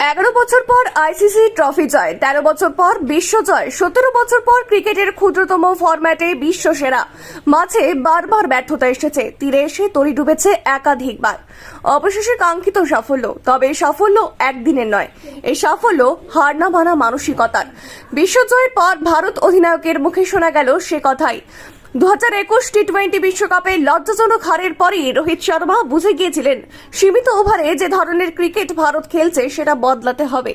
এগারো বছর পর আইসিসি ট্রফি জয়, তেরো বছর পর বিশ্ব জয়, সতেরো বছর পর ক্রিকেটের ক্ষুদ্রতম ফরম্যাটে বিশ্ব সেরা। মাঝে বারবার ব্যর্থতা এসেছে, তীরে এসে তরি ডুবেছে একাধিকবার। অবশেষে কাঙ্ক্ষিত সাফল্য, তবে সাফল্য একদিনের নয়, এই সাফল্য হার না মানা মানসিকতার। বিশ্বজয়ের পর ভারত অধিনায়কের মুখে শোনা গেল সে কথাই দু হাজার একুশ টি টোয়েন্টি বিশ্বকাপে লজ্জাজনক হারের পরই রোহিত শর্মা বুঝে গিয়েছিলেন, সীমিত ওভারে যে ধরনের ক্রিকেট ভারত খেলছে সেটা বদলাতে হবে।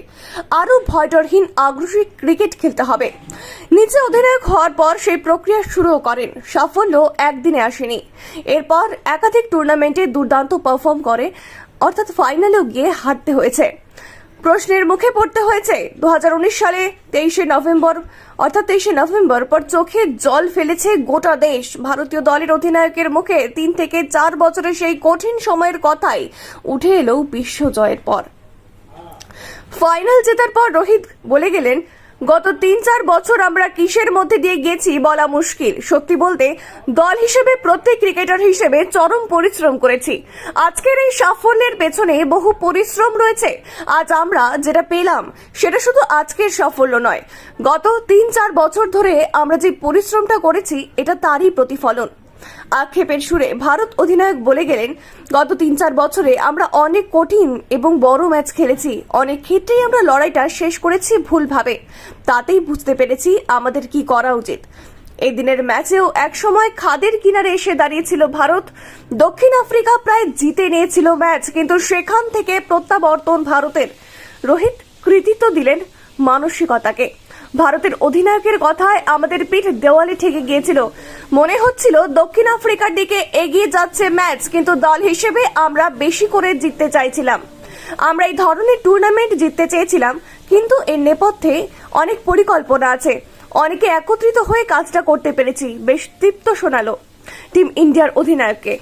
আরও ভয়ডরহীন আগ্রাসী ক্রিকেট খেলতে হবে। নিজে অধিনায়ক হওয়ার পর সেই প্রক্রিয়া শুরুও করেন। সাফল্য একদিনে আসেনি। এরপর একাধিক টুর্নামেন্টে দুর্দান্ত পারফর্ম করে, অর্থাৎ ফাইনালেও গিয়ে হারতে হয়েছে। প্রশ্নের মুখে পড়তে হয়েছে। দু হাজার উনিশ সালে তেইশে নভেম্বর, অর্থাৎ তেইশে নভেম্বর পর চোখে জল ফেলেছে গোটা দেশ। ভারতীয় দলের অধিনায়কের মুখে তিন থেকে চার বছরের সেই কঠিন সময়ের কথাই উঠে এলো বিশ্ব জয়ের পর। ফাইনাল জেতার পর রোহিত বলে গেলেন গত তিন চার বছর আমরা কিসের মধ্যে দিয়ে গেছি বলা মুশকিল। সত্যি বলতে, দল হিসেবে প্রত্যেক ক্রিকেটার হিসেবে চরম পরিশ্রম করেছি। আজকের এই সাফল্যের পেছনে বহু পরিশ্রম রয়েছে। আজ আমরা যেটা পেলাম, সেটা শুধু আজকের সাফল্য নয়। গত তিন চার বছর ধরে আমরা যে পরিশ্রমটা করেছি, এটা তারই প্রতিফলন। আক্ষেপের সুরে ভারত অধিনায়ক বলে গেলেন, গত তিন চার বছরে আমরা অনেক কঠিন এবং বড় ম্যাচ খেলেছি। অনেক ক্ষেত্রেই আমরা লড়াইটা শেষ করেছি ভুলভাবে। তাতেই বুঝতে পেরেছি আমাদের কি করা উচিত। এই দিনের ম্যাচেও একসময় খাদের কিনারে এসে দাঁড়িয়েছিল ভারত। দক্ষিণ আফ্রিকা প্রায় জিতে নিয়েছিল ম্যাচ, কিন্তু সেখান থেকে প্রত্যাবর্তন ভারতের। রোহিত কৃতিত্ব দিলেন মানসিকতাকে। ভারতের অধিনায়কের কথায় আমাদের পিঠ দেওয়ালে ঠেকে গিয়েছিল। মনে হচ্ছিল দক্ষিণ আফ্রিকার দিকে এগিয়ে যাচ্ছে ম্যাচ, কিন্তু দল হিসেবে আমরা বেশি করে জিততে চাইছিলাম। আমরা এই ধরনের টুর্নামেন্ট জিততে চেয়েছিলাম, কিন্তু এর নেপথ্যে অনেক পরিকল্পনা আছে। অনেকে একত্রিত হয়ে কাজটা করতে পেরেছি, বেশ তৃপ্ত শোনালো টিম ইন্ডিয়ার অধিনায়ককে।